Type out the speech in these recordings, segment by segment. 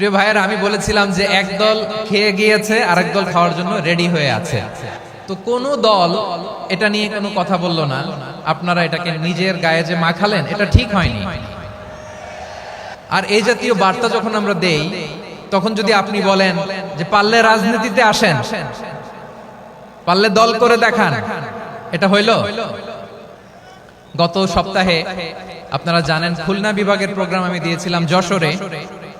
প্রিয় ভাইয়েরা, আমি বলেছিলাম যে একদল খেয়ে গিয়েছে, আরেক দল খাওয়ার জন্য রেডি হয়ে আছে। তো কোন দল এটা নিয়ে কোনো কথা বলল না। আপনারা এটাকে নিজের গায়ে যে মাখালেন, এটা ঠিক হয়নি। আর এই জাতীয় বার্তা যখন আমরা দেই, তখন যদি আপনি বলেন যে পারলে রাজনীতিতে আসেন, পারলে দল করে দেখান, এটা হইল? গত সপ্তাহে আপনারা জানেন খুলনা বিভাগের প্রোগ্রাম আমি দিয়েছিলাম যশোরে।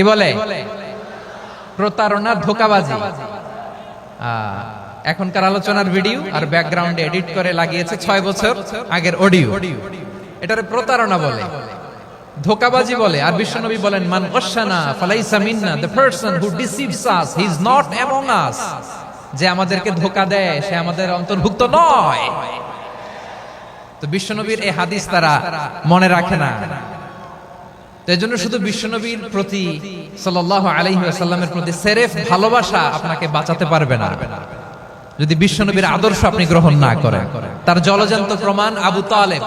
কি বলে? প্রতারণা ধোকাবাজি। এখনকার আলোচনার ভিডিও আর ব্যাকগ্রাউন্ডে এডিট করে লাগিয়েছে ছয় বছর আগের অডিও এটারে প্রতারণা বলে। ধোকাবাজি বলে। আর বিশ্বনবী বলেন, মান ওয়াসানা ফালাইসা মিন্না the person who deceives us he is not among us যে আমাদেরকে ধোকা দেয়, সে আমাদের অন্তর্ভুক্ত নয়। তো বিশ্বনবীর এই হাদিস তারা মনে রাখে না। তো এজন্য শুধু বিশ্বনবীর প্রতি আলাইহি ওয়াসাল্লামের প্রতি সেরেফ ভালোবাসা আপনাকে বাঁচাতে পারবে না। যদি বিশ্বনবীর আদর্শ আপনি গ্রহণ না করেন, তার জলজান্ত প্রমাণ আবু তালেব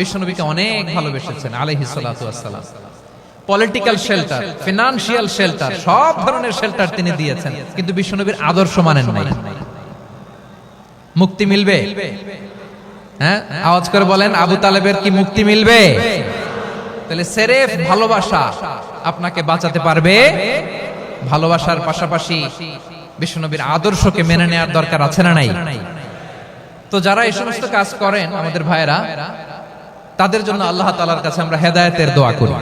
বিশ্বনবীকে অনেক ভালোবেসেছেন সালাতু পলিটিক্যাল শেল্টার, ফিনান্সিয়াল শেল্টার, সব ধরনের শেল্টার তিনি দিয়েছেন, কিন্তু বিশ্বনবীর আদর্শ মানেন নাই। মুক্তি মিলবে? হ্যাঁ? আওয়াজ করে বলেন, আবু তালেবের কি মুক্তি মিলবে? তাহলে সেরেফ ভালোবাসা আপনাকে বাঁচাতে পারবে। ভালোবাসার পাশাপাশি বিশ্বনবীর আদর্শকে মেনে নেওয়ার দরকার আছে না নাই? তো যারা এই সমস্ত কাজ করেন, আমাদের ভাইয়েরা, তাদের জন্য আল্লাহ তালার কাছে আমরা হেদায়তের দোয়া করি।